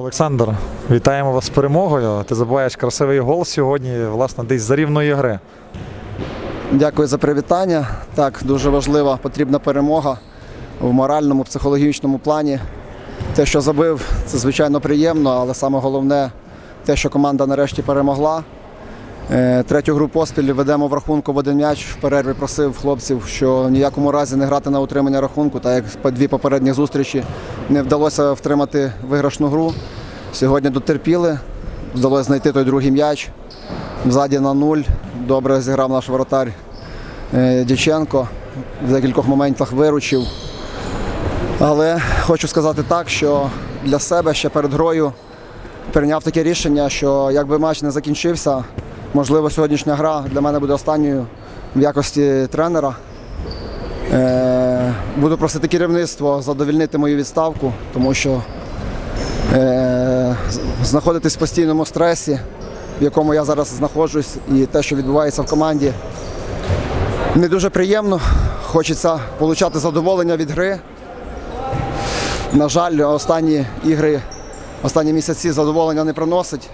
Олександр, вітаємо вас з перемогою. Ти забуваєш красивий гол сьогодні, власне, десь за рівної гри. Дякую за привітання. Так, дуже важлива, потрібна перемога в моральному, психологічному плані. Те, що забив, це звичайно приємно, але саме головне те, що команда нарешті перемогла. Е, Третю гру поспіль ведемо в рахунку в один м'яч. В перерві просив хлопців, що в ніякому разі не грати на утримання рахунку, так як дві попередні зустрічі не вдалося втримати виграшну гру. Сьогодні дотерпіли, вдалося знайти той другий м'яч. Взаді на нуль. Добре зіграв наш воротар е, Дяченко. В декількох моментах виручив. Але хочу сказати так, що для себе ще перед грою прийняв таке рішення, що якби матч не закінчився, можливо, сьогоднішня гра для мене буде останньою в якості тренера. Е, буду просити керівництво задовільнити мою відставку, тому що е, знаходитись в постійному стресі, в якому я зараз знаходжусь, і те, що відбувається в команді, не дуже приємно. Хочеться отримати задоволення від гри. На жаль, останні ігри, останні місяці задоволення не приносить.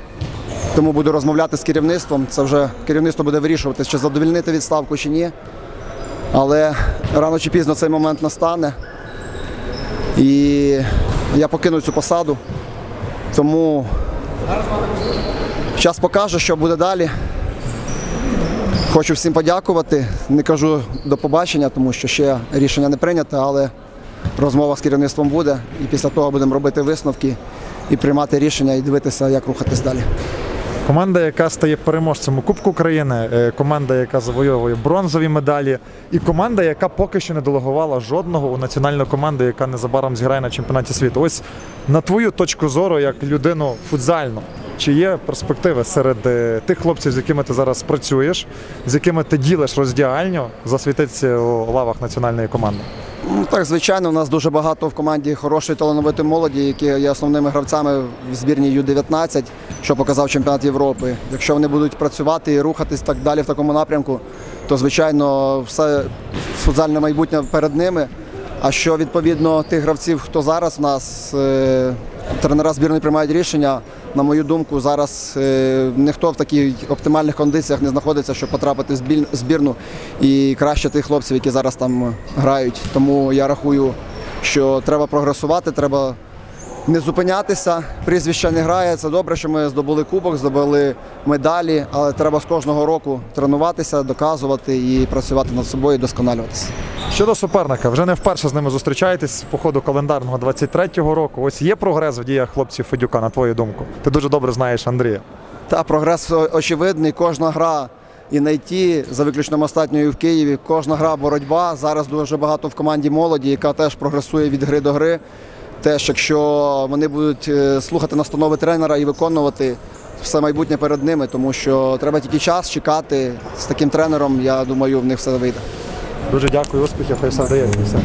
Тому буду розмовляти з керівництвом. Це вже керівництво буде вирішувати, чи задовільнити відставку чи ні. Але рано чи пізно цей момент настане. І я покину цю посаду. Тому час покаже, що буде далі. Хочу всім подякувати. Не кажу до побачення, тому що ще рішення не прийнято, але розмова з керівництвом буде. І після того будемо робити висновки і приймати рішення і дивитися, як рухатись далі. Команда, яка стає переможцем у Кубку України, е, команда, яка завойовує бронзові медалі, і команда, яка поки що не делегувала жодного у національну команду, яка незабаром зіграє на чемпіонаті світу. Ось на твою точку зору, як людину футзальну, чи є перспективи серед е, тих хлопців, з якими ти зараз працюєш, з якими ти ділиш роздягальню, засвітитися у лавах національної команди? Ну, так, звичайно, у нас дуже багато в команді хорошої талановитої молоді, які є основними гравцями в збірній Ю-19, що показав чемпіонат Європи. Якщо вони будуть працювати і рухатись так далі в такому напрямку, то звичайно все футзальне майбутнє перед ними. А що відповідно тих гравців, хто зараз в нас е, тренера збірної приймають рішення, на мою думку, зараз е, ніхто в таких оптимальних кондиціях не знаходиться, щоб потрапити в збірну і краще тих хлопців, які зараз там грають. Тому я рахую, що треба прогресувати, треба не зупинятися. Прізвище не грає. Це добре, що ми здобули кубок, здобули медалі, але треба з кожного року тренуватися, доказувати і працювати над собою, і досконалюватися. Щодо суперника, вже не вперше з ними зустрічаєтесь по ходу календарного 23-го року. Ось є прогрес в діях хлопців Федюка, на твою думку. Ти дуже добре знаєш Андрія. Та прогрес очевидний. Кожна гра і на ІТ, за виключенням останньої в Києві. Кожна гра боротьба. Зараз дуже багато в команді молоді, яка теж прогресує від гри до гри. Теж, якщо вони будуть е, слухати настанови тренера і виконувати все майбутнє перед ними, тому що треба тільки час чекати з таким тренером. Я думаю, в них все вийде. Дуже дякую, успіхів, хай все вдається.